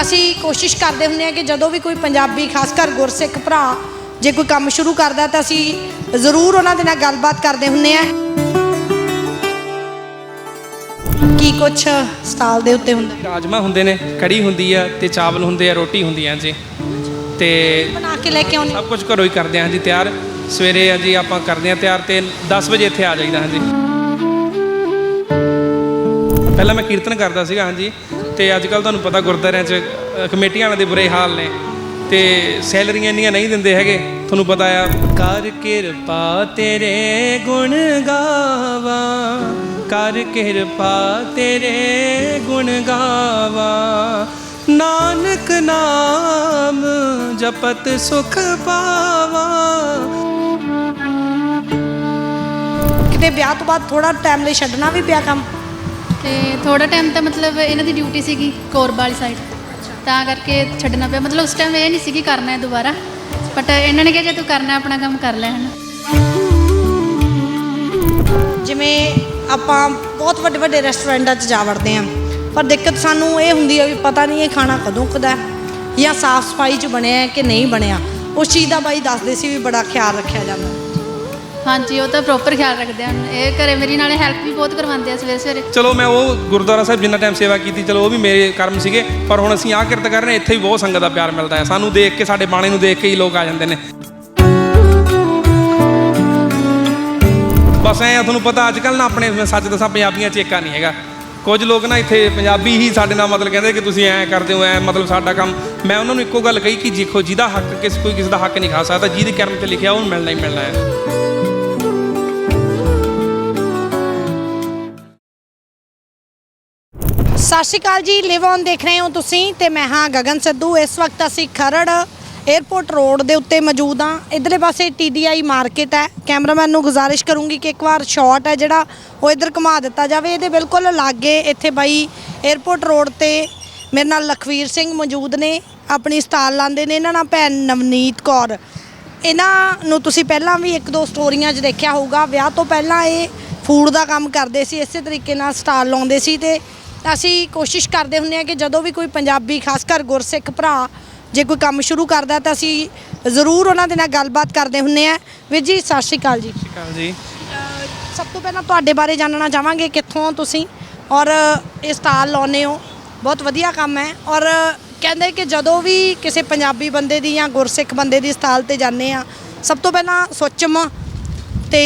ਅਸੀਂ ਕੋਸ਼ਿਸ਼ ਕਰਦੇ ਹੁੰਦੇ ਹਾਂ ਕਿ ਜਦੋਂ ਵੀ ਕੋਈ ਪੰਜਾਬੀ ਖਾਸ ਕਰ ਗੁਰਸਿੱਖ ਭਰਾ ਜੇ ਕੋਈ ਕੰਮ ਸ਼ੁਰੂ ਕਰਦਾ ਤਾਂ ਅਸੀਂ ਜ਼ਰੂਰ ਉਹਨਾਂ ਦੇ ਨਾਲ ਗੱਲਬਾਤ ਕਰਦੇ ਹੁੰਦੇ ਹਾਂ। ਕੀ ਕੁਛ ਸਟਾਲ ਦੇ ਉੱਤੇ ਹੁੰਦਾ? ਰਾਜਮਾ ਹੁੰਦੇ ਨੇ ਕੜੀ ਹੁੰਦੀ ਆ ਤੇ ਚਾਵਲ ਹੁੰਦੇ ਆ ਰੋਟੀ ਹੁੰਦੀ ਆ ਜੀ ਤੇ ਬਣਾ ਕੇ ਲੈ ਕੇ ਆਉਂਦੇ? ਸਭ ਕੁਝ ਘਰੋਂ ਹੀ ਕਰਦੇ ਹਾਂ ਜੀ ਤਿਆਰ। ਸਵੇਰੇ ਆ ਜੀ ਆਪਾਂ ਕਰਦੇ ਹਾਂ ਤਿਆਰ ਤੇ 10 ਵਜੇ ਇੱਥੇ ਆ ਜਾਈਦਾ ਹਾਂ ਜੀ ਪਹਿਲਾਂ ਮੈਂ ਕੀਰਤਨ ਕਰਦਾ ਸੀਗਾ ਹਾਂਜੀ। ਤੇ ਅੱਜ ਕੱਲ ਤੁਹਾਨੂੰ ਪਤਾ ਗੁਰਦੁਆਰਿਆਂ 'ਚ ਕਮੇਟੀਆਂ ਵਾਲਿਆਂ ਦੇ ਬੁਰੇ ਹਾਲ ਨੇ ਤੇ ਸੈਲਰੀਆਂ ਇੰਨੀਆਂ ਨਹੀਂ ਦਿੰਦੇ ਹੈਗੇ ਤੁਹਾਨੂੰ ਪਤਾ ਆ। ਕਰ ਕਿਰਪਾ ਤੇਰੇ ਗੁਣ ਗਾਵਾ ਕਰ ਕਿਰਪਾ ਤੇਰੇ ਗੁਣ ਗਾਵਾ। ਨਾਨਕ ਨਾਮ ਜਪਤ ਸੁਖ ਪਾਵਾ। ਕਿਤੇ ਵਿਆਹ ਤੋਂ ਬਾਅਦ ਥੋੜਾ ਟਾਈਮ ਲਈ ਛੱਡਣਾ ਵੀ ਪਿਆ ਕੰਮ? ਤੇ ਥੋੜਾ ਟਾਈਮ ਤਾਂ ਮਤਲਬ ਇਹਨਾਂ ਦੀ ਡਿਊਟੀ ਸੀਗੀ ਕੋਰਬਾ ਵਾਲੀ ਸਾਈਡ ਤਾਂ ਕਰਕੇ ਛੱਡਣਾ ਪਿਆ। ਮਤਲਬ ਉਸ ਟਾਈਮ ਇਹ ਨਹੀਂ ਸੀ ਕਿ ਕਰਨਾ ਹੈ ਦੁਬਾਰਾ। ਬਟ ਇਹਨਾਂ ਨੇ ਕਿਹਾ ਜੇ ਤੂੰ ਕਰਨਾ ਆਪਣਾ ਕੰਮ ਕਰ ਲੈ, ਹਨਾ। ਜਿਵੇਂ ਆਪਾਂ ਬਹੁਤ ਵੱਡੇ ਵੱਡੇ ਰੈਸਟੋਰੈਂਟਾਂ 'ਚ ਜਾ ਵੜਦੇ ਆਂ ਪਰ ਦਿੱਕਤ ਸਾਨੂੰ ਇਹ ਹੁੰਦੀ ਹੈ ਵੀ ਪਤਾ ਨਹੀਂ ਇਹ ਖਾਣਾ ਕਦੋਂ ਕਦਾ ਜਾਂ ਸਾਫ਼ ਸਫ਼ਾਈ 'ਚ ਬਣਿਆ ਕਿ ਨਹੀਂ ਬਣਿਆ। ਉਸ ਚੀਜ਼ ਦਾ ਬਾਈ ਦੱਸਦੇ ਸੀ ਵੀ ਬੜਾ ਖਿਆਲ ਰੱਖਿਆ ਜਾਂਦਾ। ਹਾਂਜੀ, ਉਹ ਤਾਂ ਪ੍ਰੋਪਰ ਖਿਆਲ ਰੱਖਦੇ ਹਨ। ਇਹ ਘਰੇ ਮੇਰੀ ਨਾਲੇ ਹੈਲਪ ਵੀ ਬਹੁਤ ਕਰਵਾਉਂਦੇ ਆ ਸਵੇਰੇ ਸਵੇਰੇ। ਚਲੋ, ਮੈਂ ਉਹ ਗੁਰਦੁਆਰਾ ਸਾਹਿਬ ਜਿੰਨਾ ਟਾਈਮ ਸੇਵਾ ਕੀਤੀ, ਚਲੋ, ਉਹ ਵੀ ਮੇਰੇ ਕਰਮ ਸੀਗੇ। ਪਰ ਹੁਣ ਅਸੀਂ ਆਹ ਕਿਰਤ ਕਰ ਰਹੇ ਇੱਥੇ ਵੀ ਬਹੁਤ ਸੰਗਤ ਦਾ ਪਿਆਰ ਮਿਲਦਾ ਹੈ। ਸਾਨੂੰ ਦੇਖ ਕੇ, ਸਾਡੇ ਬਾਣੇ ਨੂੰ ਦੇਖ ਕੇ ਹੀ ਲੋਕ ਆ ਜਾਂਦੇ ਨੇ। ਬਸ ਐ ਤੁਹਾਨੂੰ ਪਤਾ ਅੱਜ ਕੱਲ ਨਾ ਆਪਣੇ ਮੈਂ ਸੱਚ ਦੱਸਾਂ, ਪੰਜਾਬੀਆਂ ਚ ਏਕਾ ਨਹੀਂ ਹੈਗਾ। ਕੁਝ ਲੋਕ ਨਾ ਇੱਥੇ ਪੰਜਾਬੀ ਹੀ ਸਾਡੇ ਨਾਲ ਮਤਲਬ ਕਹਿੰਦੇ ਕਿ ਤੁਸੀਂ ਐ ਕਰਦੇ ਹੋ, ਐ ਮਤਲਬ ਸਾਡਾ ਕੰਮ। ਮੈਂ ਉਹਨਾਂ ਨੂੰ ਇੱਕੋ ਗੱਲ ਕਹੀ ਕਿ ਦੇਖੋ ਜਿਹਦਾ ਹੱਕ, ਕਿਸ ਕੋਈ ਕਿਸੇ ਦਾ ਹੱਕ ਨਹੀਂ ਖਾ ਸਕਦਾ। ਜਿਹਦੇ ਕਰਮ ਤੇ ਲਿਖਿਆ, ਉਹਨੂੰ ਮਿਲਣਾ ਹੀ ਮਿਲਣਾ ਹੈ। ਸਤਿ ਸ਼੍ਰੀ ਅਕਾਲ ਜੀ ਲਿਵ ਔਨ ਦੇਖ ਰਹੇ ਹੋ ਤੁਸੀਂ ਤੇ ਮੈਂ ਹਾਂ ਗਗਨ ਸਿੱਧੂ। ਇਸ ਵਕਤ ਅਸੀਂ ਖਰੜ 에ਅਰਪੋਰਟ ਰੋਡ ਦੇ ਉੱਤੇ ਮੌਜੂਦ ਹਾਂ। ਇਧਰਲੇ ਪਾਸੇ ਟੀਡੀਆਈ ਮਾਰਕੀਟ ਹੈ। ਕੈਮਰਾਮੈਨ ਨੂੰ ਗੁਜ਼ਾਰਿਸ਼ ਕਰੂੰਗੀ ਕਿ ਇੱਕ ਵਾਰ ਸ਼ਾਟ ਹੈ ਜਿਹੜਾ ਉਹ ਇਧਰ ਘੁਮਾ ਦਿੱਤਾ ਜਾਵੇ। ਇਹਦੇ ਬਿਲਕੁਲ ਲਾਗੇ ਇੱਥੇ ਬਾਈ 에ਅਰਪੋਰਟ ਰੋਡ ਤੇ ਮੇਰੇ ਨਾਲ ਲਖਵੀਰ ਸਿੰਘ ਮੌਜੂਦ ਨੇ। ਆਪਣੀ ਸਟਾਲ ਲਾਉਂਦੇ ਨੇ। ਇਹਨਾਂ ਨਾਲ ਭੈਣ ਨਵਨੀਤ ਕੌਰ। ਇਹਨਾਂ ਨੂੰ ਤੁਸੀਂ ਪਹਿਲਾਂ ਵੀ ਇੱਕ ਦੋ ਸਟੋਰੀਆਂ 'ਚ ਦੇਖਿਆ ਹੋਊਗਾ। ਵਿਆਹ ਤੋਂ ਪਹਿਲਾਂ ਇਹ ਫੂਡ ਦਾ ਕੰਮ ਕਰਦੇ ਸੀ। ਇਸੇ ਤਰੀਕੇ ਨਾਲ ਸਟਾਲ ਲਾਉਂਦੇ ਸੀ ਤੇ ਅਸੀਂ ਕੋਸ਼ਿਸ਼ ਕਰਦੇ ਹੁੰਦੇ ਹਾਂ ਕਿ ਜਦੋਂ ਵੀ ਕੋਈ ਪੰਜਾਬੀ ਖਾਸ ਕਰ ਗੁਰਸਿੱਖ ਭਰਾ ਜੇ ਕੋਈ ਕੰਮ ਸ਼ੁਰੂ ਕਰਦਾ ਤਾਂ ਅਸੀਂ ਜ਼ਰੂਰ ਉਹਨਾਂ ਦੇ ਨਾਲ ਗੱਲਬਾਤ ਕਰਦੇ ਹੁੰਦੇ ਹਾਂ। ਵੀਰ ਜੀ ਸਤਿ ਸ਼੍ਰੀ ਅਕਾਲ ਜੀ। ਕਾਲ ਜੀ। ਸਭ ਤੋਂ ਪਹਿਲਾਂ ਤੁਹਾਡੇ ਬਾਰੇ ਜਾਣਨਾ ਚਾਹਾਂਗੇ ਕਿੱਥੋਂ ਹੋ ਤੁਸੀਂ ਔਰ ਇਹ ਸਟਾਲ ਲਾਉਂਦੇ ਹੋ। ਬਹੁਤ ਵਧੀਆ ਕੰਮ ਹੈ ਔਰ ਕਹਿੰਦੇ ਕਿ ਜਦੋਂ ਵੀ ਕਿਸੇ ਪੰਜਾਬੀ ਬੰਦੇ ਦੀ ਜਾਂ ਗੁਰਸਿੱਖ ਬੰਦੇ ਦੀ ਸਟਾਲ ਤੇ ਜਾਂਦੇ ਆ ਸਭ ਤੋਂ ਪਹਿਲਾਂ ਸੁੱਚਮ ਤੇ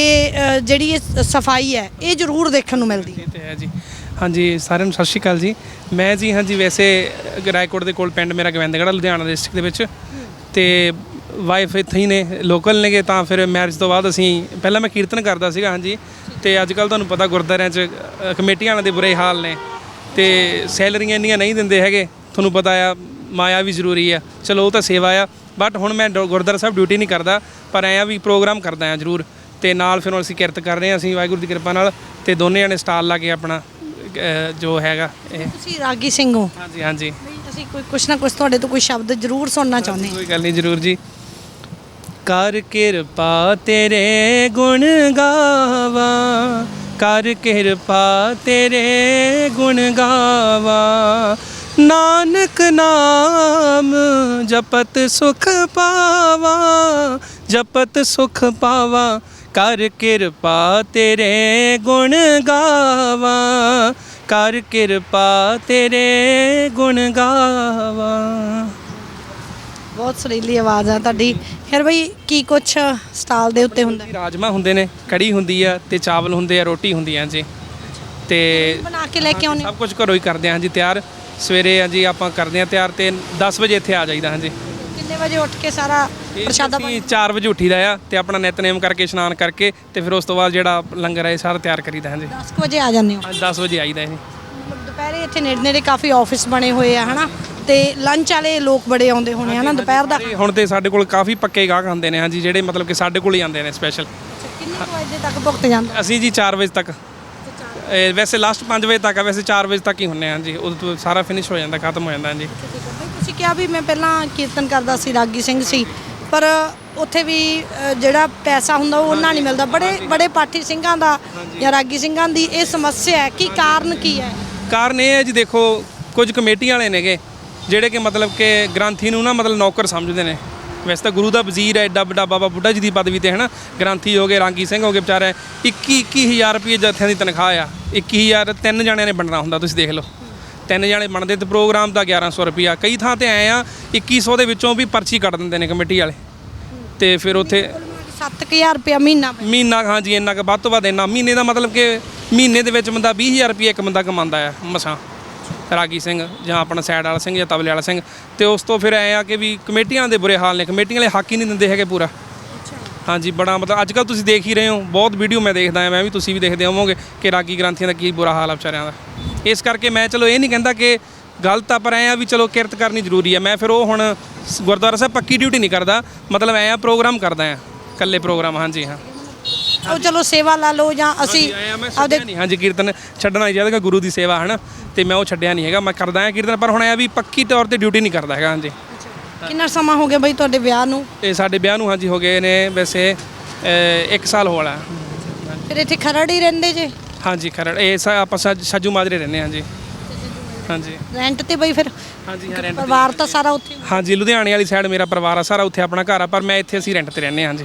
ਜਿਹੜੀ ਇਹ ਸਫ਼ਾਈ ਹੈ ਇਹ ਜ਼ਰੂਰ ਦੇਖਣ ਨੂੰ ਮਿਲਦੀ ਹੈ। ਇਹ ਤੇ ਹੈ ਜੀ। ਹਾਂਜੀ, ਸਾਰਿਆਂ ਨੂੰ ਸਤਿ ਸ਼੍ਰੀ ਅਕਾਲ ਜੀ। ਮੈਂ ਜੀ, ਹਾਂਜੀ, ਵੈਸੇ ਰਾਏਕੋਟ ਦੇ ਕੋਲ ਪਿੰਡ ਮੇਰਾ ਗੋਬਿੰਦਗੜ੍ਹ ਲੁਧਿਆਣਾ ਡਿਸਟ੍ਰਿਕਟ ਦੇ ਵਿੱਚ। ਤੇ ਵਾਈਫ ਇੱਥੇ ਹੀ ਨੇ ਲੋਕਲ ਨੇਗੇ, ਤਾਂ ਫਿਰ ਮੈਰਿਜ ਤੋਂ ਬਾਅਦ ਅਸੀਂ, ਪਹਿਲਾਂ ਮੈਂ ਕੀਰਤਨ ਕਰਦਾ ਸੀਗਾ, ਹਾਂਜੀ। ਤੇ ਅੱਜ ਕੱਲ ਤੁਹਾਨੂੰ ਪਤਾ ਗੁਰਦੁਆਰਿਆਂ 'ਚ ਕਮੇਟੀਆਂ ਵਾਲਿਆਂ ਦੇ ਬੁਰੇ ਹਾਲ ਨੇ। ਤੇ ਸੈਲਰੀਆਂ ਇੰਨੀਆਂ ਨਹੀਂ ਦਿੰਦੇ ਹੈਗੇ, ਤੁਹਾਨੂੰ ਪਤਾ ਆ, ਮਾਇਆ ਵੀ ਜ਼ਰੂਰੀ ਆ। ਚਲੋ, ਉਹ ਤਾਂ ਸੇਵਾ ਆ ਬਟ ਹੁਣ ਮੈਂ ਡ- ਗੁਰਦੁਆਰਾ ਸਾਹਿਬ ਡਿਊਟੀ ਨਹੀਂ ਕਰਦਾ, ਪਰ ਐਂ ਆ ਵੀ ਪ੍ਰੋਗਰਾਮ ਕਰਦਾ ਆ ਜ਼ਰੂਰ। ਤੇ ਨਾਲ ਫਿਰ ਹੁਣ ਅਸੀਂ ਕਿਰਤ ਕਰ ਰਹੇ ਹਾਂ, ਅਸੀਂ ਵਾਹਿਗੁਰੂ ਦੀ ਕਿਰਪਾ ਨਾਲ, ਤੇ ਦੋਨੇ ਜਣੇ ਸਟਾਲ ਲਾ ਕੇ ਆਪਣਾ ਜੋ ਹੈਗਾ ਇਹ। ਤੁਸੀਂ ਰਾਗੀ ਸਿੰਘ ਹੋ। ਹਾਂਜੀ ਹਾਂਜੀ। ਬਈ ਅਸੀਂ ਕੋਈ ਕੁਛ ਨਾ ਕੁਛ ਤੁਹਾਡੇ ਤੋਂ ਕੋਈ ਸ਼ਬਦ ਜ਼ਰੂਰ ਸੁਣਨਾ ਚਾਹੁੰਦੇ ਹਾਂ। ਕੋਈ ਗੱਲ ਨਹੀਂ ਜ਼ਰੂਰ ਜੀ। ਕਰ ਕਿਰਪਾ ਤੇਰੇ ਗੁਣ ਗਾਵਾ। ਕਰ ਕਿਰਪਾ ਤੇਰੇ ਗੁਣ ਗਾਵਾ। ਨਾਨਕ ਨਾਮ ਜਪਤ ਸੁਖ ਪਾਵਾ। ਜਪਤ ਸੁਖ ਪਾਵਾ। ਕਰ ਕਿਰਪਾ ਤੇਰੇ ਗੁਣ ਗਾਵਾ। ਕਰ ਕਿਰਪਾ ਤੇਰੇ ਗੁਣ ਗਾਵਾ। ਬਹੁਤ ਸੁਰੀਲੀ ਆਵਾਜ਼ ਆ ਤੁਹਾਡੀ। ਫਿਰ ਬਈ ਕੀ ਕੁਛ ਸਟਾਲ ਦੇ ਉੱਤੇ ਹੁੰਦਾ? ਰਾਜਮਾ ਹੁੰਦੇ ਨੇ ਕੜੀ ਹੁੰਦੀ ਆ ਤੇ ਚਾਵਲ ਹੁੰਦੇ ਆ ਰੋਟੀ ਹੁੰਦੀ ਆ ਜੀ ਤੇ ਬਣਾ ਕੇ ਲੈ ਕੇ ਆਉਂਦੇ? ਸਭ ਕੁਝ ਘਰੋਂ ਹੀ ਕਰਦੇ ਹਾਂ ਜੀ ਤਿਆਰ। ਸਵੇਰੇ ਆ ਜੀ ਆਪਾਂ ਕਰਦੇ ਹਾਂ ਤਿਆਰ ਤੇ 10 ਵਜੇ ਇੱਥੇ ਆ ਜਾਈਦਾ ਹਾਂ ਜੀ ਕਿੰਨੇ ਵਜੇ ਉੱਠ ਕੇ ਸਾਰਾ ਪ੍ਰਸ਼ਾਦਾ ਅਸੀਂ 4 ਵਜੇ ਉੱਠੀਦਾ ਆ ਤੇ ਆਪਣਾ ਨਿਤਨੇਮ ਕਰਕੇ ਇਸ਼ਨਾਨ ਕਰਕੇ ਤੇ ਫਿਰ ਉਸ ਤੋਂ ਬਾਅਦ ਜਿਹੜਾ ਲੰਗਰ ਹੈ ਸਾਰਾ ਤਿਆਰ ਕਰੀਦਾ ਹਾਂ ਜੀ 10 ਵਜੇ ਆ ਜਾਂਦੇ ਹੋ? ਅੱਜ 10 ਵਜੇ ਆਈਦਾ ਇਹ। ਦੁਪਹਿਰੇ ਇੱਥੇ ਨੇੜੇ ਨੇੜੇ ਕਾਫੀ ਆਫਿਸ ਬਣੇ ਹੋਏ ਆ ਹਨਾ? ਤੇ ਲੰਚ ਵਾਲੇ ਲੋਕ ਬੜੇ ਆਉਂਦੇ ਹੋਣੇ ਹਨਾ ਦੁਪਹਿਰ ਦਾ? ਹੁਣ ਤੇ ਸਾਡੇ ਕੋਲ ਕਾਫੀ ਪੱਕੇ ਗਾਹਕ ਆਉਂਦੇ ਨੇ ਹਾਂ ਜੀ ਜਿਹੜੇ ਮਤਲਬ ਕਿ ਸਾਡੇ ਕੋਲ ਹੀ ਆਉਂਦੇ ਨੇ ਸਪੈਸ਼ਲ ਕਿੰਨੇ ਕੁ ਵਜੇ ਤੱਕ ਭੁਗਤ ਜਾਂਦਾ? ਅਸੀਂ ਜੀ 4 ਵਜੇ ਤੱਕ। ਇਹ ਵੈਸੇ ਲਾਸਟ 5 ਵਜੇ ਤੱਕ ਆ ਵੈਸੇ 4 ਵਜੇ ਤੱਕ ਹੀ ਹੁੰਨੇ ਹਾਂ ਜੀ ਉਦੋਂ ਤੋਂ ਸਾਰਾ ਫਿਨਿਸ਼ ਹੋ ਜਾਂਦਾ ਖਤਮ ਹੋ ਜਾਂਦਾ ਹਾਂ ਜੀ ਬਈ ਤੁਸੀਂ ਕਿਹਾ ਵੀ ਮੈਂ ਪਹਿਲਾਂ ਕੀਰਤਨ ਕਰਦਾ ਸੀ ਰਾਗੀ ਸਿੰਘ ਸੀ। ਪਰ ਉੱਥੇ ਵੀ ਅ, ਜਿਹੜਾ ਪੈਸਾ ਹੁੰਦਾ ਉਹ ਉਹਨਾਂ ਨਹੀਂ ਮਿਲਦਾ। ਬੜੇ ਬੜੇ ਪਾਠੀ ਸਿੰਘਾਂ ਦਾ ਜਾਂ ਰਾਗੀ ਸਿੰਘਾਂ ਦੀ ਇਹ ਸਮੱਸਿਆ ਹੈ ਕੀ ਕਾਰਨ ਕੀ ਹੈ? ਕਾਰਨ ਇਹ ਹੈ ਜੀ ਦੇਖੋ ਕੁਝ ਕਮੇਟੀ ਵਾਲੇ ਨੇਗੇ ਜਿਹੜੇ ਕਿ ਮਤਲਬ ਕਿ ਗ੍ਰੰਥੀ ਨੂੰ ਨਾ ਮਤਲਬ ਨੌਕਰ ਸਮਝਦੇ ਨੇ। ਵੈਸੇ ਤਾਂ ਗੁਰੂ ਦਾ ਵਜ਼ੀਰ ਹੈ ਐਡਾ ਵੱਡਾ ਬਾਬਾ ਬੁੱਢਾ ਜੀ ਦੀ ਪਦਵੀ ਤੇ ਹੈ ਨਾ ਗ੍ਰੰਥੀ ਹੋ ਗਏ ਰਾਂਗੀ ਸਿੰਘ ਹੋ ਗਏ ਵਿਚਾਰੇ 21 21000 ਰੁਪਏ ਜਥਿਆਂ ਦੀ ਤਨਖਾਹ ਆ। 21000 ਤਿੰਨ ਜਣਿਆਂ ਨੇ ਵੰਡਣਾ ਹੁੰਦਾ ਤੁਸੀਂ ਦੇਖ ਲਓ। ਤਿੰਨ ਜਣੇ ਬਣਦੇ ਤੇ ਪ੍ਰੋਗਰਾਮ ਦਾ 1100 ਰੁਪਿਆ ਕਈ ਥਾਂ ਤੇ ਆਏ ਆ 2100 ਦੇ ਵਿੱਚੋਂ ਵੀ ਪਰਚੀ ਕੱਟ ਦਿੰਦੇ ਨੇ ਕਮੇਟੀ ਵਾਲੇ। ਤੇ ਫਿਰ ਉੱਥੇ 7000 ਰੁਪਇਆ ਮਹੀਨਾ। ਮਹੀਨਾ ਹਾਂਜੀ ਇੰਨਾ ਕੁ ਵੱਧ ਤੋਂ ਵੱਧ ਇੰਨਾ। ਮਹੀਨੇ ਦਾ ਮਤਲਬ ਕਿ ਮਹੀਨੇ ਦੇ ਵਿੱਚ ਬੰਦਾ 20000 ਰੁਪਏ ਇੱਕ ਬੰਦਾ ਕਮਾਉਂਦਾ ਆ ਮਸਾਂ। ਰਾਗੀ ਸਿੰਘ ਜਾਂ ਆਪਣਾ ਸੈਡ ਵਾਲਾ ਸਿੰਘ ਜਾਂ ਤਬਲੇ ਵਾਲਾ ਸਿੰਘ। ਤੇ ਉਸ ਤੋਂ ਫਿਰ ਐ ਆ ਕਿ ਵੀ ਕਮੇਟੀਆਂ ਦੇ ਬੁਰੇ ਹਾਲ ਨੇ। ਕਮੇਟੀਆਂ ਵਾਲੇ ਹੱਕ ਹੀ ਨਹੀਂ ਦਿੰਦੇ ਹੈਗੇ ਪੂਰਾ। ਹਾਂਜੀ ਬੜਾ ਮਤਲਬ ਅੱਜ ਕੱਲ ਤੁਸੀਂ ਦੇਖ ਹੀ ਰਹੇ ਹੋ। ਬਹੁਤ ਵੀਡੀਓ ਮੈਂ ਦੇਖਦਾ ਆ ਮੈਂ ਵੀ ਤੁਸੀਂ ਵੀ ਦੇਖਦੇ ਹੋਵੋਗੇ ਕਿ ਰਾਗੀ ਗ੍ਰੰਥੀਆਂ ਦਾ ਕੀ ਬੁਰਾ ਹਾਲ ਆ ਵਿਚਾਰਿਆਂ ਦਾ। ਇਸ ਕਰਕੇ ਮੈਂ ਚਲੋ ਇਹ ਨਹੀਂ ਕਹਿੰਦਾ ਕਿ ਗਲਤ ਆ ਪਰ ਐ ਆ ਵੀ ਚਲੋ ਕਿਰਤ ਕਰਨੀ ਜ਼ਰੂਰੀ ਆ। ਮੈਂ ਫਿਰ ਉਹ ਹੁਣ ਗੁਰਦੁਆਰਾ ਸਾਹਿਬ ਪੱਕੀ ਡਿਊਟੀ ਨਹੀਂ ਕਰਦਾ। ਮਤਲਬ ਐ ਆ ਪ੍ਰੋਗਰਾਮ ਕਰਦਾ ਆ। ਇਕੱਲੇ ਪ੍ਰੋਗਰਾਮ ਹਾਂਜੀ ਹਾਂ। ਉਹ ਚਲੋ ਸੇਵਾ ਲਾ ਲਓ ਜਾਂ ਅਸੀਂ ਛੱਡਿਆ ਨਹੀਂ ਹਾਂਜੀ ਕੀਰਤਨ ਛੱਡਣਾ ਹੀ ਚਾਹੀਦਾ ਗੁਰੂ ਦੀ ਸੇਵਾ ਹੈ ਨਾ ਤੇ ਮੈਂ ਉਹ ਛੱਡਿਆ ਨਹੀਂ ਹੈਗਾ। ਮੈਂ ਕਰਦਾ ਹਾਂ ਕੀਰਤਨ ਪਰ ਹੁਣ ਆ ਵੀ ਪੱਕੀ ਤੌਰ ਤੇ ਡਿਊਟੀ ਨਹੀਂ ਕਰਦਾ ਹੈਗਾ ਹਾਂਜੀ। ਕਿੰਨਾ ਸਮਾਂ ਹੋ ਗਿਆ ਬਈ ਤੁਹਾਡੇ ਵਿਆਹ ਨੂੰ? ਤੇ ਸਾਡੇ ਵਿਆਹ ਨੂੰ ਹਾਂਜੀ ਹੋ ਗਏ ਨੇ ਵੈਸੇ 1 ਸਾਲ ਹੋ ਵਾਲਾ ਫਿਰ ਇੱਥੇ ਖਰੜ ਹੀ ਰਹਿੰਦੇ ਜੇ? ਹਾਂਜੀ ਖਰੜ। ਇਹ ਸਾ- ਆਪਾਂ ਸੱਜ- ਸੱਜੂ ਮਾਜਰੇ ਰਹਿੰਦੇ ਹਾਂ ਜੀ। ਹਾਂਜੀ। ਰੈਂਟ ਤੇ ਬਈ ਫਿਰ ਹਾਂਜੀ ਹਾਂ ਰੈਂਟ ਪਰਿਵਾਰ ਤਾਂ ਸਾਰਾ ਉੱਥੇ ਹਾਂਜੀ ਲੁਧਿਆਣੇ ਵਾਲੀ ਸਾਈਡ ਮੇਰਾ ਪਰਿਵਾਰ ਆ ਸਾਰਾ ਉੱਥੇ ਆਪਣਾ ਘਰ ਆ ਪਰ ਮੈਂ ਇੱਥੇ ਅਸੀਂ ਰੈਂਟ ਤੇ ਰਹਿੰਦੇ ਹਾਂ ਹਾਂਜੀ।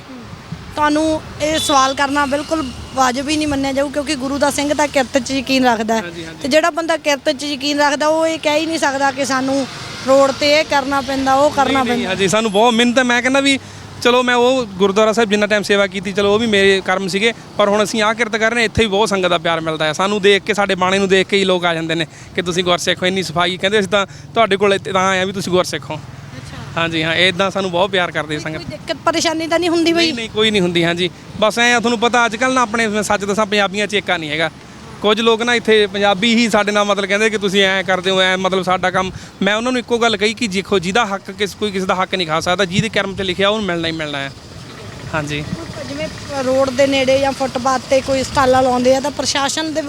ਤੁਹਾਨੂੰ ਇਹ ਸਵਾਲ ਕਰਨਾ ਬਿਲਕੁਲ ਵਾਜਬ ਹੀ ਨਹੀਂ ਮੰਨਿਆ ਜਾਊ ਕਿਉਂਕਿ ਗੁਰੂ ਦਾ ਸਿੰਘ ਤਾਂ ਕਿਰਤ 'ਚ ਯਕੀਨ ਰੱਖਦਾ ਹੈ। ਤੇ ਜਿਹੜਾ ਬੰਦਾ ਕਿਰਤ 'ਚ ਯਕੀਨ ਰੱਖਦਾ ਉਹ ਇਹ ਕਹਿ ਹੀ ਨਹੀਂ ਸਕਦਾ ਕਿ ਸਾਨੂੰ ਰੋਡ ਤੇ ਇਹ ਕਰਨਾ ਪੈਂਦਾ ਉਹ ਕਰਨਾ ਨਹੀਂ, ਪੈਂਦਾ। ਹਾਂਜੀ ਸਾਨੂੰ ਬਹੁਤ ਮਿਹਨਤ ਹੈ। ਮੈਂ ਕਹਿੰਦਾ ਵੀ ਚਲੋ ਮੈਂ ਉਹ ਗੁਰਦੁਆਰਾ ਸਾਹਿਬ ਜਿੰਨਾ ਟਾਈਮ ਸੇਵਾ ਕੀਤੀ ਚਲੋ ਉਹ ਵੀ ਮੇਰੇ ਕਰਮ ਸੀਗੇ ਪਰ ਹੁਣ ਅਸੀਂ ਆਹ ਕਿਰਤ ਕਰ ਰਹੇ ਹਾਂ ਇੱਥੇ ਵੀ ਬਹੁਤ ਸੰਗਤ ਦਾ ਪਿਆਰ ਮਿਲਦਾ ਹੈ। ਸਾਨੂੰ ਦੇਖ ਕੇ ਸਾਡੇ ਬਾਣੇ ਨੂੰ ਦੇਖ ਕੇ ਹੀ ਲੋਕ ਆ ਜਾਂਦੇ ਨੇ ਕਿ ਤੁਸੀਂ ਗੁਰਸਿੱਖ ਹੋ ਇੰਨੀ ਸਫ਼ਾਈ ਕਹਿੰਦੇ ਅਸੀਂ ਤਾਂ ਤੁਹਾਡੇ ਕੋਲ ਇੱਥੇ ਤਾਂ ਆਏ ਆ ਵੀ ਤੁਸੀਂ ਗੁਰਸਿੱਖ ਹੋ। ਹਾਂਜੀ ਹਾਂ ਇਦਾਂ ਸਾਨੂੰ ਬਹੁਤ ਪਿਆਰ ਕਰਦੀ ਸੰਗਤ। ਕੋਈ ਦਿੱਕਤ ਪਰੇਸ਼ਾਨੀ ਤਾਂ ਨਹੀਂ ਹੁੰਦੀ ਬਈ? ਨਹੀਂ ਨਹੀਂ ਕੋਈ ਨਹੀਂ ਹੁੰਦੀ ਹਾਂਜੀ। ਬਸ ਐ ਤੁਹਾਨੂੰ ਪਤਾ ਅੱਜ ਕੱਲ ਨਾ ਆਪਣੇ ਮੈਂ ਸੱਚ ਦੱਸਾਂ ਪੰਜਾਬੀਆਂ 'ਚ ਏਕਾ ਨਹੀਂ ਹੈਗਾ। ਕੁਝ ਲੋਕ ਨਾ ਇੱਥੇ ਪੰਜਾਬੀ ਹੀ ਸਾਡੇ ਨਾਲ ਮਤਲਬ ਕਹਿੰਦੇ ਕਿ ਤੁਸੀਂ ਐ ਕਰਦੇ ਹੋ, ਐ ਮਤਲਬ ਸਾਡਾ ਕੰਮ। ਮੈਂ ਉਹਨਾਂ ਨੂੰ ਇੱਕੋ ਗੱਲ ਕਹੀ ਕਿ ਦੇਖੋ ਜਿਹਦਾ ਹੱਕ, ਕਿਸ ਕੋਈ ਕਿਸੇ ਦਾ ਹੱਕ ਨਹੀਂ ਖਾ ਸਕਦਾ, ਜਿਹਦੇ ਕਰਮ ਤੇ ਲਿਖਿਆ ਉਹਨੂੰ ਮਿਲਣਾ ਹੀ ਮਿਲਣਾ ਹੈ। ਹਾਂਜੀ। ਜਿਵੇਂ ਰੋਡ ਦੇ ਨੇੜੇ ਜਾਂ ਫੁੱਟਪਾਥ ਤੇ ਕੋਈ ਸਟਾਲਾਂ ਲਾਉਂਦੇ ਆ ਤਾਂ ਪ੍ਰਸ਼ਾਸਨ ਦੇ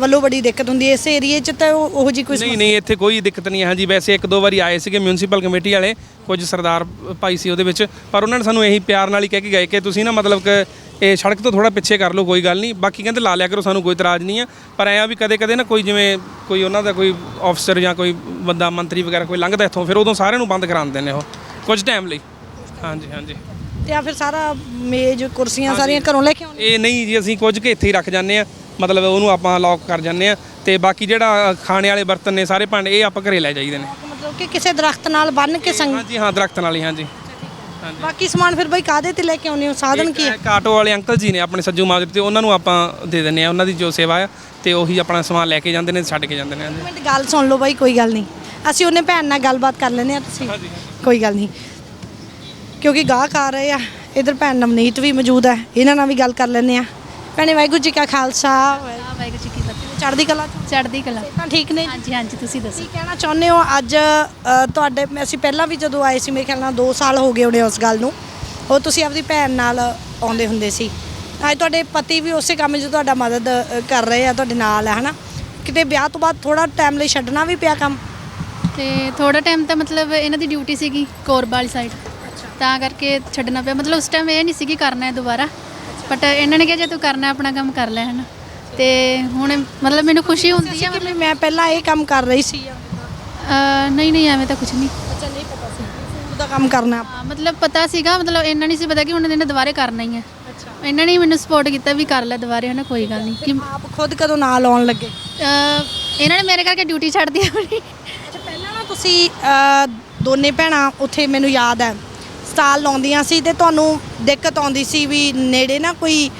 ਵੱਲੋਂ ਬੜੀ ਦਿੱਕਤ ਹੁੰਦੀ ਹੈ। ਇਸ ਏਰੀਏ 'ਚ ਤਾਂ ਉਹ ਜੀ ਕੋਈ ਨਹੀਂ ਨਹੀਂ ਇੱਥੇ ਕੋਈ ਦਿੱਕਤ ਨਹੀਂ ਹੈ। ਹਾਂਜੀ ਵੈਸੇ ਇੱਕ ਦੋ ਵਾਰੀ ਆਏ ਸੀਗੇ ਮਿਊਨਿਸਪਲ ਕਮੇਟੀ ਵਾਲੇ ਕੁਝ ਸਰਦਾਰ ਭਾਈ ਸੀ ਉਹਦੇ ਵਿੱਚ ਪਰ ਉਹਨਾਂ ਨੇ ਸਾਨੂੰ ਇਹੀ ਪਿਆਰ ਨਾਲ ਹੀ ਕਹਿ ਕੇ ਗਏ ਕਿ ਤੁਸੀਂ ਨਾ ਮਤਲਬ ਕਿ ਇਹ ਸੜਕ ਤੋਂ ਥੋੜਾ ਪਿੱਛੇ ਕਰ ਲਓ ਕੋਈ ਗੱਲ ਨਹੀਂ। ਬਾਕੀ ਕਹਿੰਦੇ ਲਾ ਲਿਆ ਕਰੋ ਸਾਨੂੰ ਕੋਈ ਇਤਰਾਜ਼ ਨਹੀਂ ਆ ਪਰ ਐਂ ਆ ਵੀ ਕਦੇ ਕਦੇ ਨਾ ਕੋਈ ਜਿਵੇਂ ਕੋਈ ਉਹਨਾਂ ਦਾ ਕੋਈ ਅਫਸਰ ਜਾਂ ਕੋਈ ਬੰਦਾ ਮੰਤਰੀ ਵਗੈਰਾ ਕੋਈ ਲੰਘਦਾ ਇੱਥੋਂ ਫਿਰ ਉਦੋਂ ਸਾਰਿਆਂ ਨੂੰ ਬੰਦ ਕਰਾਉਂਦੇ ਨੇ ਉਹ ਕੁਝ ਟਾਈਮ ਲਈ। ਹਾਂਜੀ ਹਾਂਜੀ। ਆ ਫਿਰ ਸਾਰਾ ਮੇਜ਼ ਕੁਰਸੀਆਂ ਸਾਰੀਆਂ ਘਰੋਂ ਲੈ ਕੇ ਆਉਂਦੇ ਇਹ ਨਹੀਂ ਜੀ ਅਸੀਂ ਕੁਝ ਕੁ ਇੱਥੇ ਹੀ ਰੱਖ ਜਾਂਦੇ ਆ ਮਤਲਬ ਉਹਨੂੰ ਆਪਾਂ ਲੌਕ ਕਰ ਜਾਂਦੇ ਆ ਤੇ ਬਾਕੀ ਜਿਹੜਾ ਖਾਣੇ ਵਾਲੇ ਬਰਤਨ ਨੇ ਸਾਰੇ ਭਾਂਡੇ ਇਹ ਆਪਾਂ ਘਰੇ ਲੈ ਜਾਈਦੇ ਨੇ। ਮਤਲਬ ਕਿ ਕਿਸੇ ਦਰਖਤ ਨਾਲ ਬੰਨ ਕੇ ਸੰਗ ਹਾਂਜੀ ਹਾਂ ਦਰਖਤ ਨਾਲ ਹੀ ਹਾਂਜੀ। ਬਾਕੀ ਸਮਾਨ ਫਿਰ ਬਈ ਕਾਦੇ ਤੇ ਲੈ ਕੇ ਆਉਂਦੇ ਹੋ? ਸਾਧਨ ਕੀ ਹੈ? ਇੱਕ ਆਟੋ ਵਾਲੇ ਅੰਕਲ ਜੀ ਨੇ ਆਪਣੇ ਸੱਜੂ ਮਾਜਰੇ ਤੇ ਉਹਨਾਂ ਨੂੰ ਆਪਾਂ ਦੇ ਦਿੰਨੇ ਆ ਉਹਨਾਂ ਦੀ ਜੋ ਸੇਵਾ ਆ ਤੇ ਉਹੀ ਆਪਣਾ ਸਮਾਨ ਲੈ ਕੇ ਜਾਂਦੇ ਨੇ ਛੱਡ ਕੇ ਜਾਂਦੇ ਨੇ ਹਾਂਜੀ। ਮਿੰਟ ਗੱਲ ਸੁਣ ਲਓ ਬਾਈ ਕੋਈ ਗੱਲ ਨਹੀਂ। ਅਸੀਂ ਉਹਨੇ ਭੈਣ ਨਾਲ ਗੱਲਬਾਤ ਕਰ ਲੈਨੇ ਆ ਤੁਸੀਂ। ਕੋਈ ਗੱਲ ਨਹੀਂ। ਕਿਉਂਕਿ ਗਾਹਕ ਆ ਰਹੇ ਆ ਇਧਰ ਭੈਣ ਨਵਨੀਤ ਵੀ ਮੌਜੂਦ ਹੈ ਇਹਨਾਂ ਨਾਲ ਵੀ ਗੱਲ ਕਰ ਲੈਨੇ ਆ ਭੈਣੇ ਵਾਹਿਗੁਰੂ ਜੀ ਕਾ ਖਾਲਸਾ ਵਾਹਿਗੁਰੂ ਜੀ ਕੀ ਫਤਿਹ। ਚੜ੍ਹਦੀ ਕਲਾ ਚ? ਚੜ੍ਹਦੀ ਕਲਾ। ਤਾਂ ਠੀਕ ਨੇ? ਹਾਂਜੀ ਹਾਂਜੀ ਤੁਸੀਂ ਦੱਸੋ। ਕੀ ਕਹਿਣਾ ਚਾਹੁੰਦੇ ਹੋ? ਅੱਜ ਅ, ਤੁਹਾਡੇ ਅਸੀਂ ਪਹਿਲਾਂ ਵੀ ਜਦੋਂ ਆਏ ਸੀ ਮੇਰੇ ਖਿਆਲ ਨਾਲ 2 ਸਾਲ ਹੋ ਗਏ ਹੋਣੇ ਉਸ ਗੱਲ ਨੂੰ। ਉਹ ਤੁਸੀਂ ਆਪਦੀ ਭੈਣ ਨਾਲ ਆਉਂਦੇ ਹੁੰਦੇ ਸੀ। ਅੱਜ ਤੁਹਾਡੇ ਪਤੀ ਵੀ ਉਸੇ ਕੰਮ 'ਚ ਤੁਹਾਡਾ ਮਦਦ ਅ, ਕਰ ਰਹੇ ਆ ਤੁਹਾਡੇ ਨਾਲ ਹੈ ਹਨਾ? ਕਿਤੇ ਵਿਆਹ ਤੋਂ ਬਾਅਦ ਥੋੜਾ ਟਾਈਮ ਲਈ ਛੱਡਣਾ ਵੀ ਪਿਆ ਕੰਮ? ਤੇ ਥੋੜਾ ਟਾਈਮ ਤਾਂ ਮਤਲਬ ਇਹਨਾਂ ਦੀ ਡਿਊਟੀ ਸੀਗੀ ਕੋਰਬਾ ਵਾਲੀ ਸਾਈਡ ਤਾਂ ਕਰਕੇ ਛੱਡਣਾ ਪਿਆ। ਮਤਲਬ ਉਸ ਟਾਈਮ ਇਹ ਨਹੀਂ ਸੀਗੀ ਕਰਨਾ ਹੈ ਦੁਬਾਰਾ ਬਟ ਇਹਨਾਂ ਨੇ ਕਿਹਾ ਜੇ ਤੂੰ ਕਰਨਾ ਹੈ, ਆਪਣਾ ਕੰਮ ਕਰ ਲੈ ਹਨਾ। ਤੇ ਹੁਣ ਮਤਲਬ ਮੈਨੂੰ ਖੁਸ਼ੀ ਹੁੰਦੀ ਆ ਕਿ ਮੈਂ ਪਹਿਲਾਂ ਇਹ ਕੰਮ ਕਰ ਰਹੀ ਸੀ। ਅਹ ਨਹੀਂ ਨਹੀਂ ਐਵੇਂ ਤਾਂ ਕੁਝ ਨਹੀਂ। ਅੱਛਾ ਨਹੀਂ ਪਤਾ ਸੀ। ਫੂਡ ਦਾ ਕੰਮ ਕਰਨਾ। ਹਾਂ, ਮਤਲਬ ਪਤਾ ਸੀਗਾ ਮਤਲਬ ਇਹਨਾਂ ਨਹੀਂ ਸੀ ਪਤਾ ਕਿ ਹੁਣ ਇਹਨੇ ਦੁਬਾਰੇ ਕਰਨਾ ਹੀ ਹੈ। ਇਹਨਾਂ ਨੇ ਹੀ ਮੈਨੂੰ ਸਪੋਰਟ ਕੀਤਾ ਵੀ ਕਰ ਲੈ ਦੁਬਾਰੇ ਹਨਾ ਕੋਈ ਗੱਲ ਨਹੀਂ। ਕਿ ਆਪ ਖੁਦ ਕਦੋਂ ਨਾਲ ਆਉਣ ਲੱਗੇ? ਅਹ ਇਹਨਾਂ ਨੇ ਮੇਰੇ ਕਰਕੇ ਡਿਊਟੀ ਛੱਡਦੀ ਆਪਣੀ ਅੱਛਾ ਪਹਿਲਾਂ ਨਾ ਤੁਸੀਂ ਦੋਨੇ ਭੈਣਾਂ ਉੱਥੇ ਮੈਨੂੰ ਯਾਦ ਹੈ। ਸਟਾਲ ਲਾਉਂਦੀਆਂ ਸੀ ਤੇ ਤੁਹਾਨੂੰ ਦਿੱਕਤ ਆਉਂਦੀ ਸੀ ਵੀ ਨੇੜੇ ਨਾ ਕੋਈ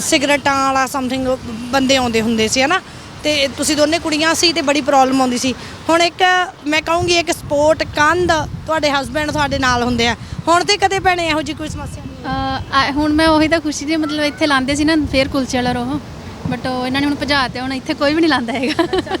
ਸਿਗਰਟਾਂ ਵਾਲਾ ਸਮਥਿੰਗ ਬੰਦੇ ਆਉਂਦੇ ਹੁੰਦੇ ਸੀ ਹਨਾ? ਤੇ ਤੁਸੀਂ ਦੋਨੇ ਕੁੜੀਆਂ ਸੀ ਤੇ ਬੜੀ ਪ੍ਰੋਬਲਮ ਆਉਂਦੀ ਸੀ। ਹੁਣ ਇੱਕ ਮੈਂ ਕਹੂੰਗੀ ਇੱਕ ਸਪੋਰਟ ਕੰਧ ਤੁਹਾਡੇ ਹਸਬੰਡ ਤੁਹਾਡੇ ਨਾਲ ਹੁੰਦੇ ਆ। ਹੁਣ ਤੇ ਕਦੇ ਭੈਣੇ ਇਹੋ ਜੀ ਕੋਈ ਸਮੱਸਿਆ ਨਹੀਂ ਹੁਣ ਮੈਂ ਉਹੀ ਤਾਂ ਖੁਸ਼ੀ ਦੀ ਮਤਲਬ ਇੱਥੇ ਲਾਉਂਦੇ ਸੀ ਨਾ ਫੇਰ ਕੁਲਚੇ ਵਾਲਾ ਰੋਹ। ਬਟ ਉਹ ਇਹਨਾਂ ਨੇ ਹੁਣ ਭਜਾ ਤੇ ਹੁਣ ਇੱਥੇ ਕੋਈ ਵੀ ਨਹੀਂ ਲਾਉਂਦਾ ਹੈਗਾ।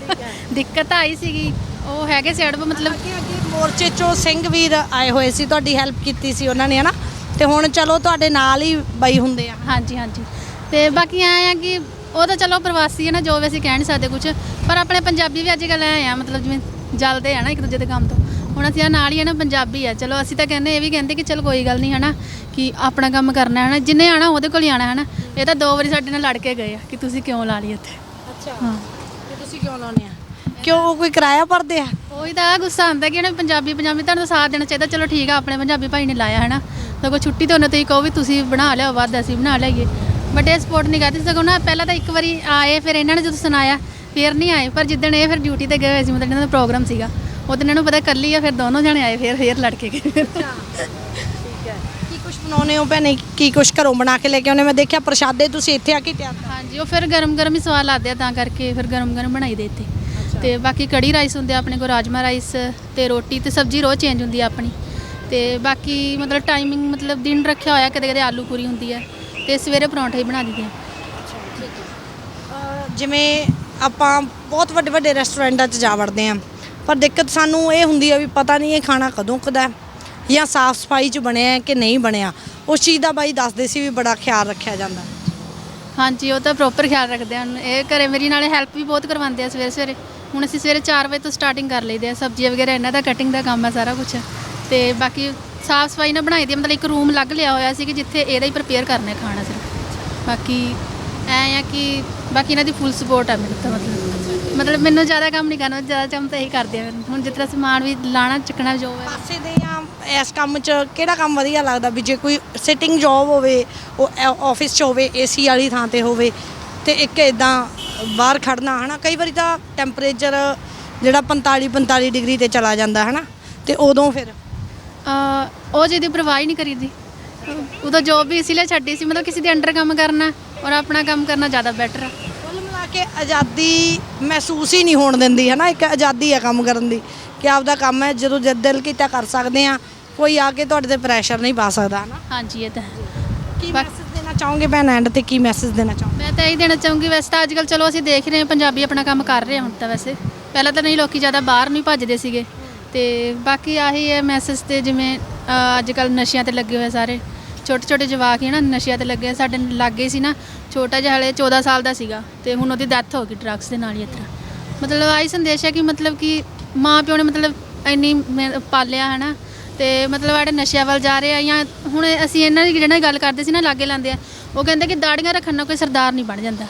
ਦਿੱਕਤ ਆਈ ਸੀਗੀ। ਉਹ ਹੈਗੇ ਸੀ ਅੜਬ ਮਤਲਬ ਅੱਗੇ ਮੋਰਚੇ ਚੋਂ ਸਿੰਘ ਵੀਰ ਆਏ ਹੋਏ ਸੀ ਤੁਹਾਡੀ ਹੈਲਪ ਕੀਤੀ ਸੀ ਉਹਨਾਂ ਨੇ ਹਨਾ? ਤੇ ਹੁਣ ਚਲੋ ਤੁਹਾਡੇ ਨਾਲ ਹੀ ਬਈ ਹੁੰਦੇ ਆ। ਹਾਂਜੀ ਹਾਂਜੀ। ਤੇ ਬਾਕੀ ਐ ਆ ਕਿ ਉਹ ਤਾਂ ਚਲੋ ਪ੍ਰਵਾਸੀ ਹੈ ਨਾ ਜੋ ਵੀ ਅਸੀਂ ਕਹਿ ਨਹੀਂ ਸਕਦੇ ਕੁਝ ਪਰ ਆਪਣੇ ਪੰਜਾਬੀ ਵੀ ਅੱਜ ਕੱਲ੍ਹ ਐ ਆ ਮਤਲਬ ਜਿਵੇਂ ਜਲਦੇ ਆ ਨਾ ਇੱਕ ਦੂਜੇ ਦੇ ਕੰਮ ਤੋਂ। ਹੁਣ ਅਸੀਂ ਆ ਨਾਲ ਹੀ ਆ ਨਾ ਪੰਜਾਬੀ ਆ। ਚਲੋ ਅਸੀਂ ਤਾਂ ਕਹਿੰਦੇ ਇਹ ਵੀ ਕਹਿੰਦੇ ਕਿ ਚਲ ਕੋਈ ਗੱਲ ਨਹੀਂ ਹਨਾ ਕਿ ਆਪਣਾ ਕੰਮ ਕਰਨਾ ਹੈ ਨਾ ਜਿੰਨੇ ਆਣਾ ਉਹਦੇ ਕੋਲ ਹੀ ਆਣਾ ਹੈ ਨਾ ਇਹ ਤਾਂ ਦੋ ਵਾਰੀ ਸਾਡੇ ਨਾਲ ਲੜ ਕੇ ਗਏ ਆ ਕਿ ਤੁਸੀਂ ਕਿਉਂ ਲਾ ਲਈ ਇੱਥੇ? ਅੱਛਾ। ਹਾਂ। ਤੇ ਤੁਸੀਂ ਕਿਉਂ ਲਾਉਨੇ ਆ? ਕਿਉਂ ਉਹ ਕੋਈ ਕਿਰਾਇਆ ਭਰਦੇ ਆ? ਉਹੀ ਤਾਂ ਆਹ ਗੁੱਸਾ ਆਉਂਦਾ ਕਿ ਇਹਨੇ ਪੰਜਾਬੀ ਪੰਜਾਬੀ ਤੁਹਾਨੂੰ ਸਾਥ ਦੇਣਾ ਚਾਹੀਦਾ। ਚਲੋ ਠੀਕ ਆ ਆਪਣੇ ਪੰਜਾਬੀ ਭਾਈ ਨੇ ਲਾਇਆ ਹੈ ਨਾ ਸਗੋਂ ਛੁੱਟੀ ਤੋਂ ਤੁਸੀਂ ਕਹੋ ਵੀ ਤੁਸੀਂ ਬਣਾ ਲਿਓ ਵੱਧ ਅਸੀਂ ਬਣਾ ਲਈਏ। ਬਟ ਇਹ ਸਪੋਰਟ ਨਹੀਂ ਕਰਦੇ। ਸਗੋਂ ਨਾ ਪਹਿਲਾਂ ਤਾਂ ਇੱਕ ਵਾਰੀ ਆਏ ਫਿਰ ਇਹਨਾਂ ਨੇ ਜਦੋਂ ਸੁਣਾਇਆ ਫਿਰ ਨਹੀਂ ਆਏ। ਪਰ ਜਿੱਦਣ ਇਹ ਫਿਰ ਡਿਊਟੀ ਤੇ ਗਏ ਹੋਏ ਸੀ ਮਤਲਬ ਇਹਨਾਂ ਦਾ ਪ੍ਰੋਗਰਾਮ ਸੀਗਾ। ਉਦੋਂ ਇਹਨਾਂ ਨੂੰ ਪਤਾ ਕੱਲੀ ਆ ਫਿਰ ਦੋਨੋਂ ਜਣੇ ਆਏ ਫਿਰ ਫਿਰ ਲੜ ਕੇ ਗਏ ਕੀ ਕੁਝ ਬਣਾਉਨੇ ਹੋ ਭੈਣੇ? ਕੀ ਕੁਝ ਘਰੋਂ ਬਣਾ ਕੇ ਲੈ ਕੇ ਆਉਨੇ ਮੈਂ ਦੇਖਿਆ ਪ੍ਰਸ਼ਾਦੇ ਤੁਸੀਂ ਇੱਥੇ ਆ ਕੇ ਤਿਆਰ ਕਰ ਹਾਂਜੀ ਉਹ ਫਿਰ ਗਰਮ ਗਰਮ ਹੀ ਸਵਾਦ ਲੱਗਦੇ ਆ ਤਾਂ ਕਰਕੇ ਫਿਰ ਗਰਮ ਗਰਮ ਬਣਾਈ ਦੇ ਇੱਥੇ। ਤੇ ਬਾਕੀ ਕੜੀ ਰਾਈਸ ਹੁੰਦੇ ਆ ਆਪਣੇ ਕੋਲ ਰਾਜਮਾ ਰਾਈਸ ਤੇ ਰੋਟੀ ਤੇ ਸਬਜ਼ੀ ਰੋਜ਼ ਚੇਂਜ ਹੁੰਦੀ ਆ ਆਪਣੀ। ਤੇ ਬਾਕੀ ਮਤਲਬ ਟਾਈਮਿੰਗ ਮਤਲਬ ਦਿਨ ਰੱਖਿਆ ਹੋਇਆ ਕਦੇ ਕਦੇ ਆਲੂ ਪੂਰੀ ਹੁੰਦੀ ਹੈ ਤੇ ਸਵੇਰੇ ਪਰੌਂਠੇ ਹੀ ਬਣਾ ਦਈਦੇ ਆ। ਜਿਵੇਂ ਆਪਾਂ ਬਹੁਤ ਵੱਡੇ ਵੱਡੇ ਰੈਸਟੋਰੈਂਟਾਂ 'ਚ ਜਾ ਵੜਦੇ ਆਂ ਪਰ ਦਿੱਕਤ ਸਾਨੂੰ ਇਹ ਹੁੰਦੀ ਆ ਵੀ ਪਤਾ ਨਹੀਂ ਇਹ ਖਾਣਾ ਕਦੋਂ ਕਦਾ ਜਾਂ ਸਾਫ਼ ਸਫ਼ਾਈ 'ਚ ਬਣਿਆ ਹੈ ਕਿ ਨਹੀਂ ਬਣਿਆ। ਉਸ ਚੀਜ਼ ਦਾ ਬਾਈ ਦੱਸਦੇ ਸੀ ਵੀ ਬੜਾ ਖਿਆਲ ਰੱਖਿਆ ਜਾਂਦਾ। ਹਾਂਜੀ ਉਹ ਤਾਂ ਪ੍ਰੋਪਰ ਖਿਆਲ ਰੱਖਦੇ ਹਨ। ਇਹ ਘਰੇ ਮੇਰੀ ਨਾਲੇ ਹੈਲਪ ਵੀ ਬਹੁਤ ਕਰਵਾਉਂਦੇ ਆ ਸਵੇਰੇ ਸਵੇਰੇ ਹੁਣ ਅਸੀਂ ਸਵੇਰੇ 4 ਵਜੇ ਤੋਂ ਸਟਾਰਟਿੰਗ ਕਰ ਲਈਦੇ ਆ ਸਬਜ਼ੀਆਂ ਵਗੈਰਾ ਇਹਨਾਂ ਦਾ ਕਟਿੰਗ ਦਾ ਕੰਮ ਆ ਸਾਰਾ ਕੁਝ ਤੇ ਬਾਕੀ ਸਾਫ਼ ਸਫ਼ਾਈ ਨਾਲ ਬਣਾਈ ਦੀ ਆ, ਮਤਲਬ ਇੱਕ ਰੂਮ ਲੱਗ ਲਿਆ ਹੋਇਆ ਸੀ ਕਿ ਜਿੱਥੇ ਇਹਦਾ ਹੀ ਪ੍ਰਪੇਅਰ ਕਰਨਾ ਹੈ ਖਾਣਾ ਸਿਰਫ। ਬਾਕੀ ਐ ਆ ਕਿ ਬਾਕੀ ਇਹਨਾਂ ਦੀ ਫੁੱਲ ਸਪੋਰਟ ਆ ਮੈਨੂੰ ਤਾਂ ਮਤਲਬ। ਮਤਲਬ ਮੈਨੂੰ ਜ਼ਿਆਦਾ ਕੰਮ ਨਹੀਂ ਕਰਨਾ ਜ਼ਿਆਦਾ ਕੰਮ ਤਾਂ ਇਹੀ ਕਰਦੇ ਆ ਹੁਣ ਜਿਸ ਤਰ੍ਹਾਂ ਸਮਾਨ ਵੀ ਲਾਣਾ ਚੱਕਣਾ ਜੋ ਹੈ ਪਾਸੇ ਦੇ ਜਾਂ ਇਸ ਕੰਮ 'ਚ ਕਿਹੜਾ ਕੰਮ ਵਧੀਆ ਲੱਗਦਾ ਵੀ ਜੇ ਕੋਈ ਸਿਟਿੰਗ ਜੌਬ ਹੋਵੇ ਉਹ ਆਫਿਸ 'ਚ ਹੋਵੇ ਏਸੀ ਵਾਲੀ ਥਾਂ ਤੇ ਹੋਵੇ ਤੇ ਇੱਕ ਇਦਾਂ ਬਾਹਰ ਖੜਨਾ ਹਨਾ? ਕਈ ਵਾਰੀ ਤਾਂ ਟੈਂਪਰੇਚਰ ਜਿਹੜਾ 45 45 ਡਿਗਰੀ ਤੇ ਚਲਾ ਜਾਂਦਾ ਹਨਾ? ਤੇ ਉਦੋਂ ਫਿਰ? ਅਹ ਉਹ ਜਿਹਦੀ ਪਰਵਾਹ ਹੀ ਨਹੀਂ ਕਰੀਦੀ। ਉਦੋਂ ਜੋਬ ਵੀ ਇਸ ਲਈ ਛੱਡੀ ਸੀ ਮਤਲਬ ਕਿਸੇ ਦੇ ਅੰਡਰ ਕੰਮ ਕਰਨਾ ਔਰ ਆਪਣਾ ਕੰਮ ਕਰਨਾ ਜ਼ਿਆਦਾ ਬੈਟਰ ਆ। ਕੁੱਲ ਮਿਲਾ ਕੇ ਆਜ਼ਾਦੀ ਮਹਿਸੂਸ ਹੀ ਨਹੀਂ ਹੋਣ ਦਿੰਦੀ ਹੈ ਨਾ ਇੱਕ ਆਜ਼ਾਦੀ ਹੈ ਕੰਮ ਕਰਨ ਦੀ ਕਿ ਆਪਦਾ ਕੰਮ ਹੈ ਜਦੋਂ ਜਦ ਦਿਲ ਕੀਤਾ ਕਰ ਸਕਦੇ ਆ ਕੋਈ ਆ ਕੇ ਤੁਹਾਡੇ ਤੇ ਪ੍ਰੈਸ਼ਰ ਨਹੀਂ ਪਾ ਸਕਦਾ ਹੈ ਨਾ ਹਾਂਜੀ ਇਹ ਤਾਂ ਕੀ ਬਾਕ- ਮੈਸੇਜ ਚਾਹੋਗੇ ਭੈਣ ਐਂਡ ਤੇ ਕੀ ਮੈਸੇਜ ਦੇਣਾ ਚਾਹੋਗੇ? ਮੈਂ ਤਾਂ ਇਹੀ ਦੇਣਾ ਚਾਹੂੰਗੀ ਵੈਸੇ ਤਾਂ ਅੱਜ ਅੱਜਕੱਲ ਚਲੋ ਅਸੀਂ ਦੇਖ ਰਹੇ ਹਾਂ ਪੰਜਾਬੀ ਆਪਣਾ ਕੰਮ ਕਰ ਰਹੇ ਆ ਹੁਣ ਤਾਂ ਵੈਸੇ। ਪਹਿਲਾਂ ਤਾਂ ਨਹੀਂ ਲੋਕੀ ਜ਼ਿਆਦਾ ਬਾਹਰ ਨਹੀਂ ਭੱਜਦੇ ਸੀਗੇ। ਤੇ ਬਾਕੀ ਆਹੀ ਹੈ ਮੈਸੇਜ ਤੇ ਜਿਵੇਂ ਅਹ, ਅੱਜਕੱਲ ਨਸ਼ਿਆਂ ਤੇ ਲੱਗੇ ਹੋਏ ਸਾਰੇ। ਛੋਟੇ ਛੋਟੇ ਜਵਾਕ ਹੀ ਨਾ ਨਸ਼ਿਆਂ ਤੇ ਲੱਗੇ ਆ। ਸਾਡੇ ਲਾਗੇ ਸੀ ਨਾ ਛੋਟਾ ਜਿਹਾ ਹਲੇ 14 ਸਾਲ ਦਾ ਸੀਗਾ ਤੇ ਹੁਣ ਉਹਦੀ ਡੈਥ ਹੋ ਗਈ ਡਰੱਗਸ ਦੇ ਨਾਲ ਹੀ ਇਸ ਤਰ੍ਹਾਂ। ਮਤਲਬ ਆਹੀ ਸੰਦੇਸ਼ ਹੈ ਕਿ ਮਤਲਬ ਕਿ ਮਾਂ ਪਿਓ ਨੇ ਮਤਲਬ ਇੰਨੀ ਮਿਹਨਤ ਪਾਲਿਆ ਹੈ ਨਾ ਤੇ ਮਤਲਬ ਆੜੇ ਨਸ਼ਿਆਂ ਵੱਲ ਜਾ ਰਹੇ ਆ ਜਾਂ ਹੁਣ ਅਸੀਂ ਇਹਨਾਂ ਦੀ ਜਿਹੜਾ ਗੱਲ ਕਰਦੇ ਸੀ ਨਾ ਲਾਗੇ ਲਾਉਂਦੇ ਆ ਉਹ ਕਹਿੰਦੇ ਕਿ ਦਾੜੀਆਂ ਰੱਖਣ ਨਾਲ ਕੋਈ ਸਰਦਾਰ ਨਹੀਂ ਬਣ ਜਾਂਦਾ।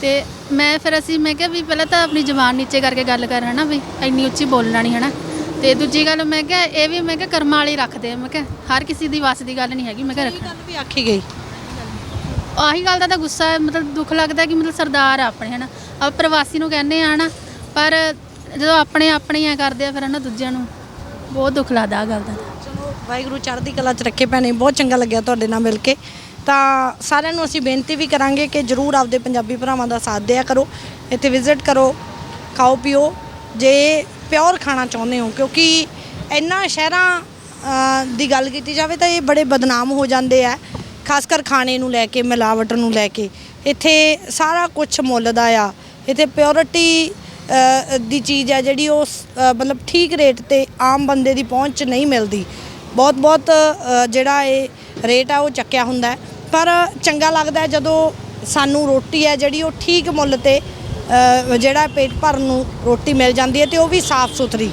ਤੇ ਮੈਂ ਫਿਰ ਅਸੀਂ ਮੈਂ ਕਿਹਾ ਵੀ ਪਹਿਲਾਂ ਤਾਂ ਆਪਣੀ ਜ਼ੁਬਾਨ ਨੀਚੇ ਕਰਕੇ ਗੱਲ ਕਰ ਹਨਾ ਵੀ ਇੰਨੀ ਉੱਚੀ ਬੋਲਣਾ ਨਹੀਂ ਹਨਾ। ਤੇ ਦੂਜੀ ਗੱਲ ਮੈਂ ਕਿਹਾ ਇਹ ਵੀ ਮੈਂ ਕਿਹਾ ਕਰਮਾਂ ਵਾਲੀ ਰੱਖਦੇ ਆ ਮੈਂ ਕਿਹਾ ਹਰ ਕਿਸੇ ਦੀ ਵੱਸ ਦੀ ਗੱਲ ਨਹੀਂ ਹੈਗੀ ਮੈਂ ਕਿਹਾ ਰੱਖਣਾ ਗੱਲ ਵੀ ਆਖੀ ਗਈ। ਆਹੀ ਗੱਲ ਦਾ ਤਾਂ ਗੁੱਸਾ ਮਤਲਬ ਦੁੱਖ ਲੱਗਦਾ ਕਿ ਮਤਲਬ ਸਰਦਾਰ ਆ ਆਪਣੇ ਹਨਾ। ਆ ਪ੍ਰਵਾਸੀ ਨੂੰ ਕਹਿੰਦੇ ਆ ਹਨਾ ਪਰ ਜਦੋਂ ਆਪਣੇ ਆਪਣੇ ਐ ਕਰਦੇ ਆ ਫਿਰ ਹਨਾ ਦੂਜਿਆਂ ਨੂੰ ਬਹੁਤ ਦੁੱਖ ਲੱਗਦਾ ਆ ਗੱਲ ਦਾ। ਚਲੋ, ਵਾਹਿਗੁਰੂ ਚੜ੍ਹਦੀ ਕਲਾ ਚ ਰੱਖੇ ਭੈਣੇ, ਬਹੁਤ ਚੰਗਾ ਲੱਗਿਆ ਤੁਹਾਡੇ ਨਾਲ ਮਿਲ ਕੇ। ਤਾਂ ਸਾਰਿਆਂ ਨੂੰ ਅਸੀਂ ਬੇਨਤੀ ਵੀ ਕਰਾਂਗੇ ਕਿ ਜਰੂਰ ਆਪਦੇ ਪੰਜਾਬੀ ਭਰਾਵਾਂ ਦਾ ਸਾਥ ਦਿਆ ਕਰੋ, ਇੱਥੇ ਵਿਜ਼ਿਟ ਕਰੋ, ਖਾਓ, ਪੀਓ, ਜੇ ਪਿਓਰ ਖਾਣਾ ਚਾਹੁੰਦੇ ਹੋ, ਕਿਉਂਕਿ ਇੰਨਾ ਸ਼ਹਿਰਾਂ ਦੀ ਗੱਲ ਕੀਤੀ ਜਾਵੇ ਤਾਂ ਇਹ ਬੜੇ ਬਦਨਾਮ ਹੋ ਜਾਂਦੇ ਆ ਖਾਸ ਕਰ ਖਾਣੇ ਨੂੰ ਲੈ ਕੇ, ਮਿਲਾਵਟ ਨੂੰ ਲੈ ਕੇ। ਇੱਥੇ ਸਾਰਾ ਕੁਝ ਮੁੱਲ ਦਾ ਆ। ਇੱਥੇ ਪਿਓਰਿਟੀ ਦੀ ਚੀਜ਼ ਹੈ ਜਿਹੜੀ ਉਹ ਸ- ਮਤਲਬ ਠੀਕ ਰੇਟ ਤੇ ਆਮ ਬੰਦੇ ਦੀ ਪਹੁੰਚ 'ਚ ਨਹੀਂ ਮਿਲਦੀ। ਬਹੁਤ ਬਹੁਤ ਜਿਹੜਾ ਇਹ ਰੇਟ ਆ ਉਹ ਚੱਕਿਆ ਹੁੰਦਾ ਪਰ ਚੰਗਾ ਲੱਗਦਾ ਜਦੋਂ ਸਾਨੂੰ ਰੋਟੀ ਹੈ ਜਿਹੜੀ ਉਹ ਠੀਕ ਮੁੱਲ ਤੇ ਜਿਹੜਾ ਪੇਟ ਭਰਨ ਨੂੰ ਰੋਟੀ ਮਿਲ ਜਾਂਦੀ ਹੈ ਤੇ ਉਹ ਵੀ ਸਾਫ਼ ਸੁਥਰੀ